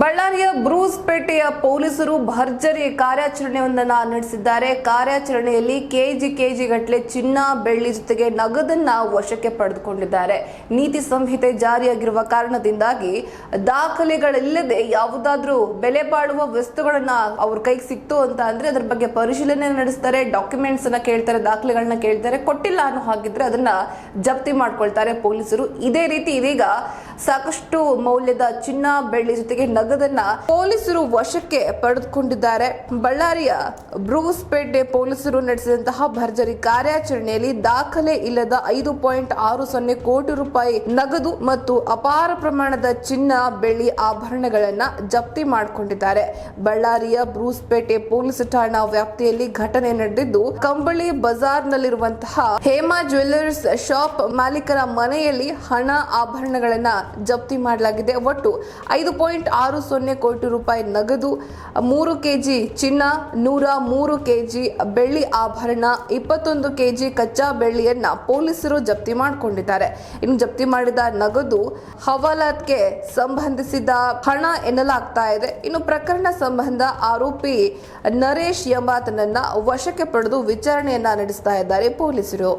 ಬಳ್ಳಾರಿಯ ಬ್ರೂಸ್ಪೇಟೆಯ ಪೊಲೀಸರು ಭರ್ಜರಿ ಕಾರ್ಯಾಚರಣೆಯೊಂದನ್ನು ನಡೆಸಿದ್ದಾರೆ. ಕಾರ್ಯಾಚರಣೆಯಲ್ಲಿ ಕೆಜಿ ಕೆಜಿ ಗಟ್ಟಲೆ ಚಿನ್ನ, ಬೆಳ್ಳಿ ಜೊತೆಗೆ ನಗದನ್ನ ವಶಕ್ಕೆ ಪಡೆದುಕೊಂಡಿದ್ದಾರೆ. ನೀತಿ ಸಂಹಿತೆ ಜಾರಿಯಾಗಿರುವ ಕಾರಣದಿಂದಾಗಿ ದಾಖಲೆಗಳಿಲ್ಲದೆ ಯಾವುದಾದ್ರೂ ಬೆಲೆ ಬಾಳುವ ವಸ್ತುಗಳನ್ನ ಅವ್ರ ಕೈಗೆ ಸಿಕ್ತು ಅಂತ ಅಂದ್ರೆ ಅದ್ರ ಬಗ್ಗೆ ಪರಿಶೀಲನೆ ನಡೆಸ್ತಾರೆ. ಡಾಕ್ಯುಮೆಂಟ್ಸ್ ಅನ್ನ ಕೇಳ್ತಾರೆ ದಾಖಲೆಗಳನ್ನ ಕೇಳ್ತಾರೆ. ಕೊಟ್ಟಿಲ್ಲ ಅನ್ನೋ ಹಾಗಿದ್ರೆ ಅದನ್ನ ಜಪ್ತಿ ಮಾಡ್ಕೊಳ್ತಾರೆ ಪೊಲೀಸರು. ಇದೇ ರೀತಿ ಇದೀಗ ಸಾಕಷ್ಟು ಮೌಲ್ಯದ ಚಿನ್ನ ಬೆಳ್ಳಿ ಜೊತೆಗೆ ನಗದನ್ನ ಪೊಲೀಸರು ವಶಕ್ಕೆ ಪಡೆದುಕೊಂಡಿದ್ದಾರೆ. ಬಳ್ಳಾರಿಯ ಬ್ರೂಸ್ಪೇಟೆ ಪೊಲೀಸರು ನಡೆಸಿದಂತಹ ಭರ್ಜರಿ ಕಾರ್ಯಾಚರಣೆಯಲ್ಲಿ ದಾಖಲೆ ಇಲ್ಲದ ಐದು ಪಾಯಿಂಟ್ ಆರು ಸೊನ್ನೆ ಕೋಟಿ ರೂಪಾಯಿ ನಗದು ಮತ್ತು ಅಪಾರ ಪ್ರಮಾಣದ ಚಿನ್ನ ಬೆಳ್ಳಿ ಆಭರಣಗಳನ್ನ ಜಪ್ತಿ ಮಾಡಿಕೊಂಡಿದ್ದಾರೆ. ಬಳ್ಳಾರಿಯ ಬ್ರೂಸ್ಪೇಟೆ ಪೊಲೀಸ್ ಠಾಣಾ ವ್ಯಾಪ್ತಿಯಲ್ಲಿ ಘಟನೆ ನಡೆದಿದ್ದು, ಕಂಬಳಿ ಬಜಾರ್ನಲ್ಲಿರುವಂತಹ ಹೇಮಾ ಜ್ಯುವೆಲ್ಲರ್ಸ್ ಶಾಪ್ ಮಾಲೀಕರ ಮನೆಯಲ್ಲಿ ಹಣ ಆಭರಣಗಳನ್ನ ಜಪ್ತಿ ಮಾಡಲಾಗಿದೆ. ಒಟ್ಟು ಐದು ಪಾಯಿಂಟ್ ಆರು ಸೊನ್ನೆ ಕೋಟಿ ರೂಪಾಯಿ ನಗದು, ಮೂರು ಕೆಜಿ ಚಿನ್ನ, ನೂರ ಮೂರು ಕೆಜಿ ಬೆಳ್ಳಿ ಆಭರಣ, ಇಪ್ಪತ್ತೊಂದು ಕೆಜಿ ಕಚ್ಚಾ ಬೆಳ್ಳಿಯನ್ನ ಪೊಲೀಸರು ಜಪ್ತಿ ಮಾಡಿಕೊಂಡಿದ್ದಾರೆ. ಇನ್ನು ಜಪ್ತಿ ಮಾಡಿದ ನಗದು ಹವಾಲಾತ್ಗೆ ಸಂಬಂಧಿಸಿದ ಹಣ ಎನ್ನಲಾಗ್ತಾ ಇದೆ. ಇನ್ನು ಪ್ರಕರಣ ಸಂಬಂಧ ಆರೋಪಿ ನರೇಶ್ ಎಂಬಾತನನ್ನ ವಶಕ್ಕೆ ಪಡೆದು ವಿಚಾರಣೆಯನ್ನ ನಡೆಸ್ತಾ ಇದ್ದಾರೆ ಪೊಲೀಸರು.